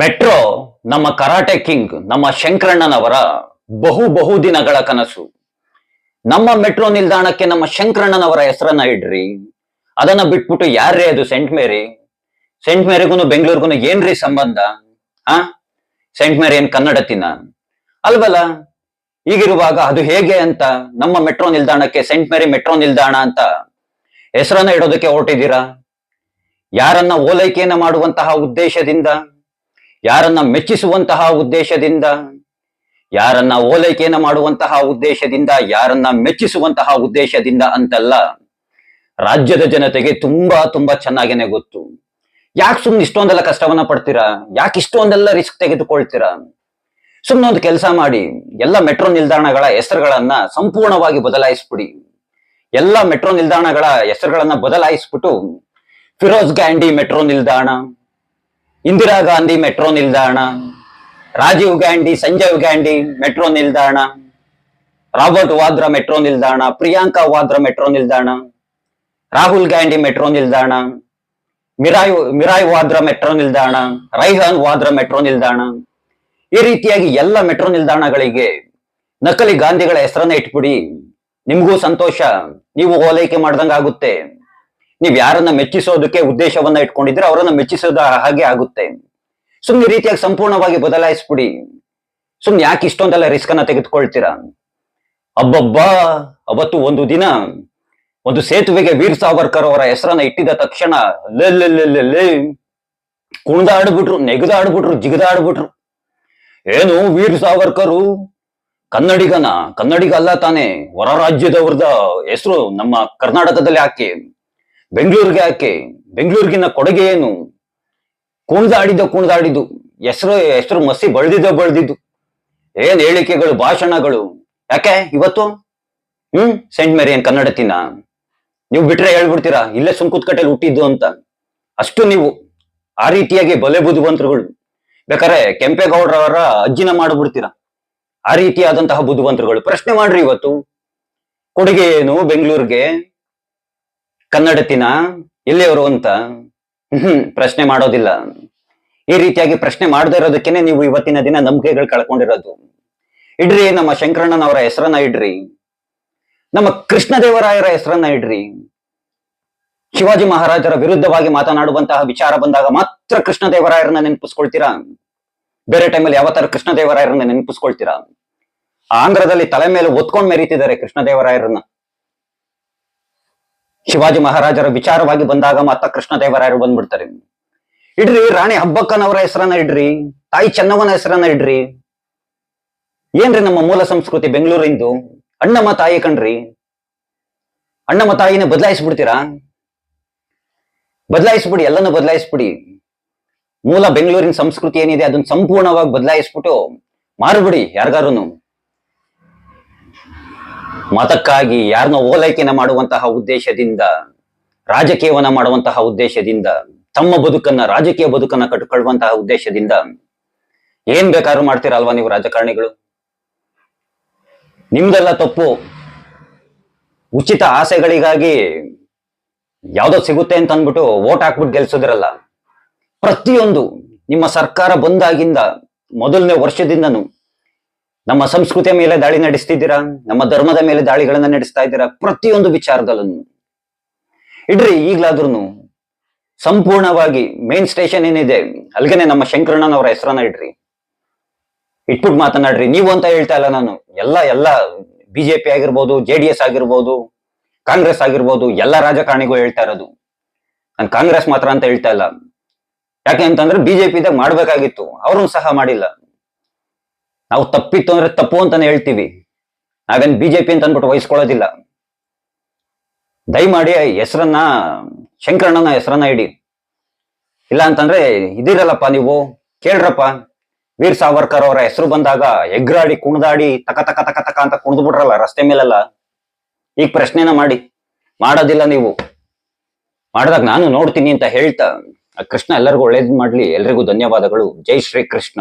Metro, ನಮ್ಮ karate king, ನಮ್ಮ ಶಂಕರಣ್ಣನವರ ಬಹು ಬಹು ದಿನಗಳ ಕನಸು. ನಮ್ಮ ಮೆಟ್ರೋ ನಿಲ್ದಾಣಕ್ಕೆ ನಮ್ಮ ಶಂಕರಣ್ಣನವರ ಹೆಸರನ್ನ ಇಡ್ರಿ. ಅದನ್ನ ಬಿಟ್ಬಿಟ್ಟು ಯಾರ್ರೀ ಅದು ಸೆಂಟ್ ಮೇರಿ ಸೆಂಟ್ ಮೇರಿಗೂ ಬೆಂಗಳೂರಿಗೂ ಏನ್ರಿ ಸಂಬಂಧ? ಆ ಸೆಂಟ್ ಮೇರಿ ಏನ್ ಕನ್ನಡತಿನ ಅಲ್ವಲ್ಲ? ಈಗಿರುವಾಗ ಅದು ಹೇಗೆ ಅಂತ ನಮ್ಮ ಮೆಟ್ರೋ ನಿಲ್ದಾಣಕ್ಕೆ ಸೆಂಟ್ ಮೇರಿ ಮೆಟ್ರೋ ನಿಲ್ದಾಣ ಅಂತ ಹೆಸರನ್ನ ಇಡೋದಕ್ಕೆ ಹೊರಟಿದ್ದೀರಾ? ಯಾರನ್ನ ಓಲೈಕೆಯನ್ನ ಮಾಡುವಂತಹ ಉದ್ದೇಶದಿಂದ ಯಾರನ್ನ ಮೆಚ್ಚಿಸುವಂತಹ ಉದ್ದೇಶದಿಂದ, ಯಾರನ್ನ ಓಲೈಕೆಯನ್ನು ಮಾಡುವಂತಹ ಉದ್ದೇಶದಿಂದ, ಯಾರನ್ನ ಮೆಚ್ಚಿಸುವಂತಹ ಉದ್ದೇಶದಿಂದ ಅಂತಲ್ಲ, ರಾಜ್ಯದ ಜನತೆಗೆ ತುಂಬಾ ತುಂಬಾ ಚೆನ್ನಾಗೇನೆ ಗೊತ್ತು. ಯಾಕೆ ಸುಮ್ನೆ ಇಷ್ಟೊಂದೆಲ್ಲ ಕಷ್ಟವನ್ನ ಪಡ್ತೀರಾ? ಯಾಕೆ ಇಷ್ಟೊಂದೆಲ್ಲ ರಿಸ್ಕ್ ತೆಗೆದುಕೊಳ್ತೀರಾ? ಸುಮ್ಮನೆ ಒಂದು ಕೆಲಸ ಮಾಡಿ, ಎಲ್ಲ ಮೆಟ್ರೋ ನಿಲ್ದಾಣಗಳ ಹೆಸರುಗಳನ್ನ ಸಂಪೂರ್ಣವಾಗಿ ಬದಲಾಯಿಸ್ಬಿಡಿ. ಎಲ್ಲ ಮೆಟ್ರೋ ನಿಲ್ದಾಣಗಳ ಹೆಸರುಗಳನ್ನ ಬದಲಾಯಿಸ್ಬಿಟ್ಟು, ಫಿರೋಜ್ ಗ್ಯಾಂಡಿ ಮೆಟ್ರೋ ನಿಲ್ದಾಣ ಇಂದಿರಾ ಗಾಂಧಿ ಮೆಟ್ರೋ ನಿಲ್ದಾಣ, ರಾಜೀವ್ ಗಾಂಧಿ, ಸಂಜಯ್ ಗಾಂಧಿ ಮೆಟ್ರೋ ನಿಲ್ದಾಣ, ರಾಬರ್ಟ್ ವಾದ್ರಾ ಮೆಟ್ರೋ ನಿಲ್ದಾಣ, ಪ್ರಿಯಾಂಕಾ ವಾದ್ರಾ ಮೆಟ್ರೋ ನಿಲ್ದಾಣ, ರಾಹುಲ್ ಗಾಂಧಿ ಮೆಟ್ರೋ ನಿಲ್ದಾಣ, ಮಿರಾಯ್ ಮಿರಾಯ್ ವಾದ್ರಾ ಮೆಟ್ರೋ ನಿಲ್ದಾಣ, ರೈಹಾನ್ ವಾದ್ರಾ ಮೆಟ್ರೋ ನಿಲ್ದಾಣ. ಈ ರೀತಿಯಾಗಿ ಎಲ್ಲ ಮೆಟ್ರೋ ನಿಲ್ದಾಣಗಳಿಗೆ ನಕಲಿ ಗಾಂಧಿಗಳ ಹೆಸರನ್ನ ಇಟ್ಬಿಡಿ. ನಿಮಗೂ ಸಂತೋಷ, ನೀವು ಓಲೈಕೆ ಮಾಡ್ದಂಗ ಆಗುತ್ತೆ ನೀವ್ ಯಾರನ್ನ ಮೆಚ್ಚಿಸೋದಕ್ಕೆ ಉದ್ದೇಶವನ್ನ ಇಟ್ಕೊಂಡಿದ್ರೆ ಅವರನ್ನ ಮೆಚ್ಚಿಸೋದ ಹಾಗೆ ಆಗುತ್ತೆ. ಸುಮ್ಮನೆ ರೀತಿಯಾಗಿ ಸಂಪೂರ್ಣವಾಗಿ ಬದಲಾಯಿಸ್ಬಿಡಿ. ಸುಮ್ನೆ ಯಾಕೆ ಇಷ್ಟೊಂದೆಲ್ಲ ರಿಸ್ಕ್ ಅನ್ನ ತೆಗೆದುಕೊಳ್ತೀರಾ? ಅಬ್ಬಬ್ಬಾ, ಅವತ್ತು ಒಂದು ದಿನ ಒಂದು ಸೇತುವೆಗೆ ವೀರ್ ಸಾವರ್ಕರ್ ಅವರ ಹೆಸರನ್ನ ಇಟ್ಟಿದ ತಕ್ಷಣ ಕುಣ್ದಾಡ್ಬಿಟ್ರು, ನೆಗದಾಡ್ಬಿಟ್ರು, ಜಿಗದಾಡ್ಬಿಟ್ರು. ಏನು ವೀರ್ ಸಾವರ್ಕರು? ಕನ್ನಡಿಗನ, ಕನ್ನಡಿಗ ಅಲ್ಲ ತಾನೆ, ಹೊರ ರಾಜ್ಯದವ್ರದ ಹೆಸರು ನಮ್ಮ ಕರ್ನಾಟಕದಲ್ಲಿ ಯಾಕೆ? ಬೆಂಗಳೂರಿಗೆ ಯಾಕೆ? ಬೆಂಗಳೂರಿಗಿನ ಕೊಡುಗೆ ಏನು? ಕುಣಿದಾಡಿದ್ದು ಕುಣಿದಾಡಿದ್ದು. ಹೆಸರು ಹೆಸರು ಮಸಿ ಬಳ್ದಿದ್ದ ಬಳ್ದಿದ್ದು. ಏನ್ ಹೇಳಿಕೆಗಳು, ಭಾಷಣಗಳು? ಯಾಕೆ ಇವತ್ತು? ಹ್ಮ್ ಸೆಂಟ್ ಮೇರಿ ಏನ್ ಕನ್ನಡತಿನ? ನೀವು ಬಿಟ್ರೆ ಹೇಳ್ಬಿಡ್ತೀರಾ? ಇಲ್ಲೇ ಸುಂಕುತ್ಕಟ್ಟೆಲಿ ಹುಟ್ಟಿದ್ದು ಅಂತ. ಅಷ್ಟು ನೀವು ಆ ರೀತಿಯಾಗಿ ಬಲೆ ಬುದ್ಧಿವಂತರುಗಳು. ಬೇಕಾರೆ ಕೆಂಪೇಗೌಡರವರ ಅಜ್ಜಿನ ಮಾಡ್ಬಿಡ್ತೀರಾ? ಆ ರೀತಿಯಾದಂತಹ ಬುದ್ಧಿವಂತರುಗಳು. ಪ್ರಶ್ನೆ ಮಾಡ್ರಿ ಇವತ್ತು. ಕೊಡುಗೆ ಏನು ಬೆಂಗಳೂರಿಗೆ? ಕನ್ನಡತಿನ ಎಲ್ಲಿಯವರು ಅಂತ ಪ್ರಶ್ನೆ ಮಾಡೋದಿಲ್ಲ. ಈ ರೀತಿಯಾಗಿ ಪ್ರಶ್ನೆ ಮಾಡದೇ ಇರೋದಕ್ಕೇನೆ ನೀವು ಇವತ್ತಿನ ದಿನ ನಂಬಿಕೆಗಳು ಕಳ್ಕೊಂಡಿರೋದು. ಇಡ್ರಿ ನಮ್ಮ ಶಂಕರಣ್ಣನವರ ಹೆಸರನ್ನ ಇಡ್ರಿ. ನಮ್ಮ ಕೃಷ್ಣದೇವರಾಯರ ಹೆಸರನ್ನ ಇಡ್ರಿ. ಶಿವಾಜಿ ಮಹಾರಾಜರ ವಿರುದ್ಧವಾಗಿ ಮಾತನಾಡುವಂತಹ ವಿಚಾರ ಬಂದಾಗ ಮಾತ್ರ ಕೃಷ್ಣದೇವರಾಯರನ್ನ ನೆನಪಿಸ್ಕೊಳ್ತೀರಾ? ಬೇರೆ ಟೈಮಲ್ಲಿ ಯಾವ ತರ ಕೃಷ್ಣದೇವರಾಯರನ್ನ ನೆನಪಿಸ್ಕೊಳ್ತೀರಾ? ಆಂಧ್ರದಲ್ಲಿ ತಲೆ ಮೇಲೆ ಒತ್ಕೊಂಡ್ ಮೆರೀತಿದ್ದಾರೆ ಕೃಷ್ಣದೇವರಾಯರನ್ನ. ಶಿವಾಜಿ ಮಹಾರಾಜರ ವಿಚಾರವಾಗಿ ಬಂದಾಗ ಮಾತ್ರ ಕೃಷ್ಣದೇವರಾಯರು ಬಂದ್ಬಿಡ್ತಾರೆ. ಇಡ್ರಿ, ರಾಣಿ ಹಬ್ಬಕ್ಕನವರ ಹೆಸರನ್ನ ಇಡ್ರಿ, ತಾಯಿ ಚೆನ್ನವನ ಹೆಸರನ್ನ ಇಡ್ರಿ. ಏನ್ರಿ ನಮ್ಮ ಮೂಲ ಸಂಸ್ಕೃತಿ ಬೆಂಗಳೂರಿಂದು? ಅಣ್ಣಮ್ಮ ತಾಯಿ ಕಣ್ರಿ. ಅಣ್ಣಮ್ಮ ತಾಯಿನ ಬದಲಾಯಿಸ್ಬಿಡ್ತೀರಾ? ಬದಲಾಯಿಸ್ಬಿಡಿ, ಎಲ್ಲನೂ ಬದಲಾಯಿಸ್ಬಿಡಿ. ಮೂಲ ಬೆಂಗಳೂರಿನ ಸಂಸ್ಕೃತಿ ಏನಿದೆ ಅದನ್ನ ಸಂಪೂರ್ಣವಾಗಿ ಬದಲಾಯಿಸ್ಬಿಟ್ಟು ಮಾರ್ಬಿಡಿ ಯಾರಿಗಾರುನು. ಮತಕ್ಕಾಗಿ ಯಾರನ್ನ ಓಲೈಕೆನ ಮಾಡುವಂತಹ ಉದ್ದೇಶದಿಂದ, ರಾಜಕೀಯವನ್ನ ಮಾಡುವಂತಹ ಉದ್ದೇಶದಿಂದ, ತಮ್ಮ ಬದುಕನ್ನ, ರಾಜಕೀಯ ಬದುಕನ್ನ ಕಟ್ಟುಕೊಳ್ಳುವಂತಹ ಉದ್ದೇಶದಿಂದ ಏನ್ ಬೇಕಾದ್ರೂ ಮಾಡ್ತೀರಲ್ವಾ ನೀವು ರಾಜಕಾರಣಿಗಳು? ನಿಮ್ದೆಲ್ಲ ತಪ್ಪು. ಉಚಿತ ಆಸೆಗಳಿಗಾಗಿ ಯಾವ್ದೋ ಸಿಗುತ್ತೆ ಅಂತ ಅಂದ್ಬಿಟ್ಟು ಓಟ್ ಹಾಕ್ಬಿಟ್ಟು ಗೆಲ್ಸೋದಿರಲ್ಲ. ಪ್ರತಿಯೊಂದು ನಿಮ್ಮ ಸರ್ಕಾರ ಬಂದಾಗಿಂದ ಮೊದಲನೇ ವರ್ಷದಿಂದನು ನಮ್ಮ ಸಂಸ್ಕೃತಿಯ ಮೇಲೆ ದಾಳಿ ನಡೆಸ್ತಿದ್ದೀರಾ? ನಮ್ಮ ಧರ್ಮದ ಮೇಲೆ ದಾಳಿಗಳನ್ನ ನಡೆಸ್ತಾ ಇದ್ದೀರಾ ಪ್ರತಿಯೊಂದು ವಿಚಾರದಲ್ಲೂ ಇಡ್ರಿ ಈಗ್ಲಾದ್ರೂ ಸಂಪೂರ್ಣವಾಗಿ ಮೇನ್ ಸ್ಟೇಷನ್ ಏನಿದೆ ಅಲ್ಲಿಗೆ ನಮ್ಮ ಶಂಕರಣ್ಣನವರ ಹೆಸರನ್ನ ಇಡ್ರಿ. ಇಟ್ಬಿಟ್ಟು ಮಾತನಾಡ್ರಿ. ನೀವು ಅಂತ ಹೇಳ್ತಾ ಇಲ್ಲ ನಾನು. ಎಲ್ಲ ಎಲ್ಲ ಬಿಜೆಪಿ ಆಗಿರ್ಬೋದು ಜೆ ಡಿ ಎಸ್ ಆಗಿರ್ಬೋದು, ಕಾಂಗ್ರೆಸ್ ಆಗಿರ್ಬೋದು, ಎಲ್ಲ ರಾಜಕಾರಣಿಗೂ ಹೇಳ್ತಾ ಇರೋದು. ನಾನು ಕಾಂಗ್ರೆಸ್ ಮಾತ್ರ ಅಂತ ಹೇಳ್ತಾ ಇಲ್ಲ. ಯಾಕೆ ಅಂತಂದ್ರೆ ಬಿಜೆಪಿದಾಗ ಮಾಡ್ಬೇಕಾಗಿತ್ತು. ಅವ್ರನ್ನ ಸಹ ಮಾಡಿಲ್ಲ. ನಾವು ತಪ್ಪಿತ್ತು ಅಂದ್ರೆ ತಪ್ಪು ಅಂತಾನೆ ಹೇಳ್ತೀವಿ. ನಾವೇನ್ ಬಿಜೆಪಿ ಅಂತ ಅಂದ್ಬಿಟ್ಟು ವಹಿಸ್ಕೊಳ್ಳೋದಿಲ್ಲ. ದಯಮಾಡಿ ಹೆಸರನ್ನ, ಶಂಕರಣ್ಣನ ಹೆಸರನ್ನ ಇಡಿ. ಇಲ್ಲ ಅಂತಂದ್ರೆ ಇದಿರಲ್ಲಪ್ಪ ನೀವು, ಕೇಳ್ರಪ್ಪ. ವೀರ್ ಸಾವರ್ಕರ್ ಅವರ ಹೆಸರು ಬಂದಾಗ ಎಗ್ರಾಡಿ, ಕುಣಿದಾಡಿ, ತಕ ತಕ ತಕ ತಕ ಅಂತ ಕುಣಿದು ಬಿಟ್ರಲ್ಲ, ರಸ್ತೆ ಮೇಲೆಲ್ಲ. ಈಗ ಪ್ರಶ್ನೆನ ಮಾಡಿ. ಮಾಡೋದಿಲ್ಲ ನೀವು. ಮಾಡಿದಾಗ ನಾನು ನೋಡ್ತೀನಿ ಅಂತ ಹೇಳ್ತಾ ಕೃಷ್ಣ ಎಲ್ಲರಿಗೂ ಒಳ್ಳೇದ್ ಮಾಡ್ಲಿ. ಎಲ್ರಿಗೂ ಧನ್ಯವಾದಗಳು. ಜೈ ಶ್ರೀ ಕೃಷ್ಣ